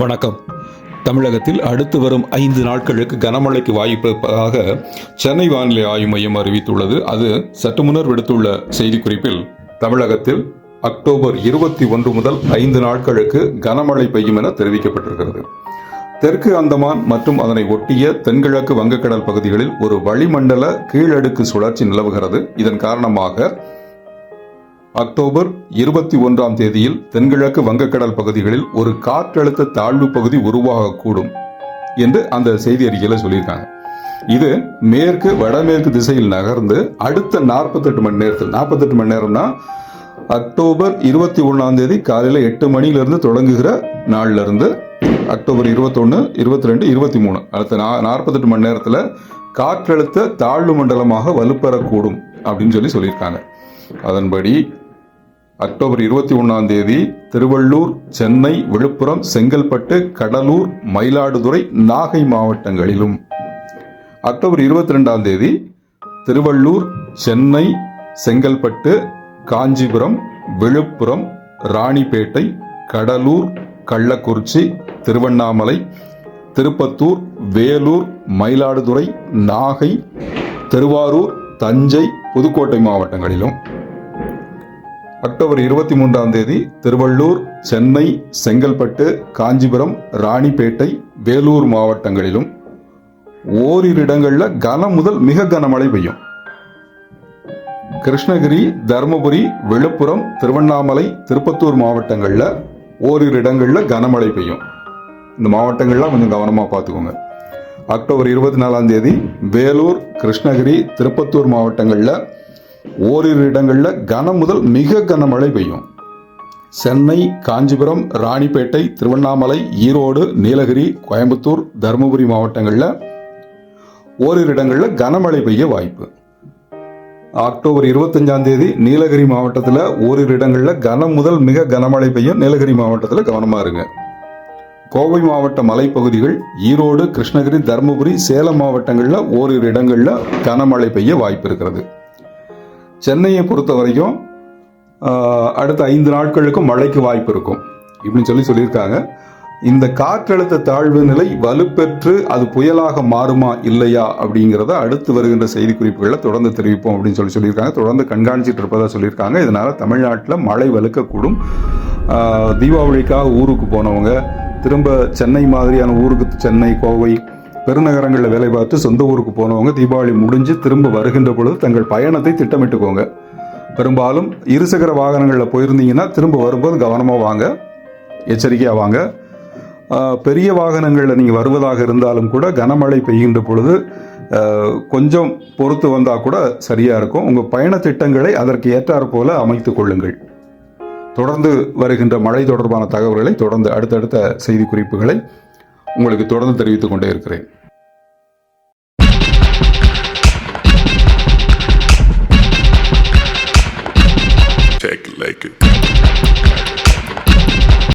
வணக்கம். தமிழகத்தில் அடுத்து வரும் ஐந்து நாட்களுக்கு கனமழைக்கு வாய்ப்பிருப்பதாக சென்னை வானிலை ஆய்வு மையம் அறிவித்துள்ளது. அது சற்று முன்னர் விடுத்துள்ள செய்திக்குறிப்பில் தமிழகத்தில் அக்டோபர் இருபத்தி ஒன்று முதல் ஐந்து நாட்களுக்கு கனமழை பெய்யும் என தெரிவிக்கப்பட்டிருக்கிறது. தெற்கு அந்தமான் மற்றும் அதனை ஒட்டிய தென்கிழக்கு வங்கக்கடல் பகுதிகளில் ஒரு வளிமண்டல கீழடுக்கு சுழற்சி நிலவுகிறது. இதன் காரணமாக அக்டோபர் இருபத்தி ஒன்றாம் தேதியில் தென்கிழக்கு வங்கக்கடல் பகுதிகளில் ஒரு காற்றழுத்த தாழ்வு பகுதி உருவாகக்கூடும் என்று அந்த செய்தி அறிக்கையில் சொல்லியிருக்காங்க. இது மேற்கு வடமேற்கு திசையில் நகர்ந்து அடுத்த நாற்பத்தெட்டு மணி நேரத்தில் நாற்பத்தெட்டு மணி நேரம்னா அக்டோபர் இருபத்தி ஒன்றாம் தேதி காலையில் எட்டு மணியிலிருந்து தொடங்குகிற நாளிலிருந்து அக்டோபர் இருபத்தொன்று இருபத்தி ரெண்டு இருபத்தி மூணு அடுத்த நா நாற்பத்தெட்டு மணி நேரத்தில் காற்றழுத்த தாழ்வு மண்டலமாக வலுப்பெறக்கூடும் அப்படின்னு சொல்லி சொல்லியிருக்காங்க. அதன்படி அக்டோபர் இருபத்தி ஒன்றாம் தேதி திருவள்ளூர் சென்னை விழுப்புரம் செங்கல்பட்டு கடலூர் மயிலாடுதுறை நாகை மாவட்டங்களிலும். அக்டோபர் இருபத்தி ரெண்டாம் தேதி திருவள்ளூர் சென்னை செங்கல்பட்டு காஞ்சிபுரம் விழுப்புரம் ராணிப்பேட்டை கடலூர் கள்ளக்குறிச்சி திருவண்ணாமலை திருப்பத்தூர் வேலூர் மயிலாடுதுறை நாகை திருவாரூர் தஞ்சை புதுக்கோட்டை மாவட்டங்களிலும். அக்டோபர் இருபத்தி மூன்றாம் தேதி திருவள்ளூர் சென்னை செங்கல்பட்டு காஞ்சிபுரம் ராணிப்பேட்டை வேலூர் மாவட்டங்களிலும் ஓரிரு இடங்களில் கனம் முதல் மிக கனமழை பெய்யும். கிருஷ்ணகிரி தருமபுரி விழுப்புரம் திருவண்ணாமலை திருப்பத்தூர் மாவட்டங்களில் ஓரிரு இடங்களில் கனமழை பெய்யும். இந்த மாவட்டங்கள்லாம் கொஞ்சம் கவனமாக பார்த்துக்கோங்க. அக்டோபர் இருபத்தி நாலாம் தேதி வேலூர் கிருஷ்ணகிரி திருப்பத்தூர் மாவட்டங்களில் ஓரிரு இடங்களில் கனம் முதல் மிக கனமழை பெய்யும். சென்னை காஞ்சிபுரம் ராணிப்பேட்டை திருவண்ணாமலை ஈரோடு நீலகிரி கோயம்புத்தூர் தருமபுரி மாவட்டங்களில் ஓரிரு இடங்களில் கனமழை பெய்ய வாய்ப்பு. அக்டோபர் இருபத்தஞ்சாம் தேதி நீலகிரி மாவட்டத்தில் ஓரிரு இடங்களில் கனம் முதல் மிக கனமழை பெய்யும். நீலகிரி மாவட்டத்தில் கவனமாக இருங்க. கோவை மாவட்ட மலைப்பகுதிகள் ஈரோடு கிருஷ்ணகிரி தருமபுரி சேலம் மாவட்டங்களில் ஓரிரு இடங்களில் கனமழை பெய்ய வாய்ப்பு இருக்கிறது. சென்னையை பொறுத்த வரைக்கும் அடுத்த ஐந்து நாட்களுக்கும் மழைக்கு வாய்ப்பு இருக்கும். இப்படின்னு சொல்லி சொல்லியிருக்காங்க. இந்த காற்றழுத்த தாழ்வு நிலை வலுப்பெற்று அது புயலாக மாறுமா இல்லையா அப்படிங்கிறத அடுத்து வருகின்ற செய்திக்குறிப்புகளை தொடர்ந்து தெரிவிப்போம் அப்படின்னு சொல்லி சொல்லியிருக்காங்க. தொடர்ந்து கண்காணிச்சிட்டு இருப்பதாக சொல்லியிருக்காங்க. இதனால் தமிழ்நாட்டில் மழை வலுக்கக்கூடும். தீபாவளிக்காக ஊருக்கு போனவங்க திரும்ப சென்னை மாதிரியான ஊருக்கு சென்னை கோவை பெருநகரங்களில் வேலை பார்த்து சொந்த ஊருக்கு போனவங்க தீபாவளி முடிஞ்சு திரும்ப வருகின்ற பொழுது தங்கள் பயணத்தை திட்டமிட்டுக்கோங்க. பெரும்பாலும் இருசக்கர வாகனங்களில் போயிருந்தீங்கன்னா திரும்ப வரும்போது கவனமாக வாங்க எச்சரிக்கையாக வாங்க. பெரிய வாகனங்களில் நீங்கள் வருவதாக இருந்தாலும் கூட கனமழை பெய்கின்ற பொழுது கொஞ்சம் பொறுத்து வந்தால் கூட சரியாக இருக்கும். உங்கள் பயண திட்டங்களை அதற்கு ஏற்றாற் போல அமைத்து கொள்ளுங்கள். தொடர்ந்து வருகின்ற மழை தொடர்பான தகவல்களை தொடர்ந்து அடுத்தடுத்த செய்தி குறிப்புகளை உங்களுக்கு தொடர்ந்து தெரிவித்துக் கொண்டே இருக்கிறேன்.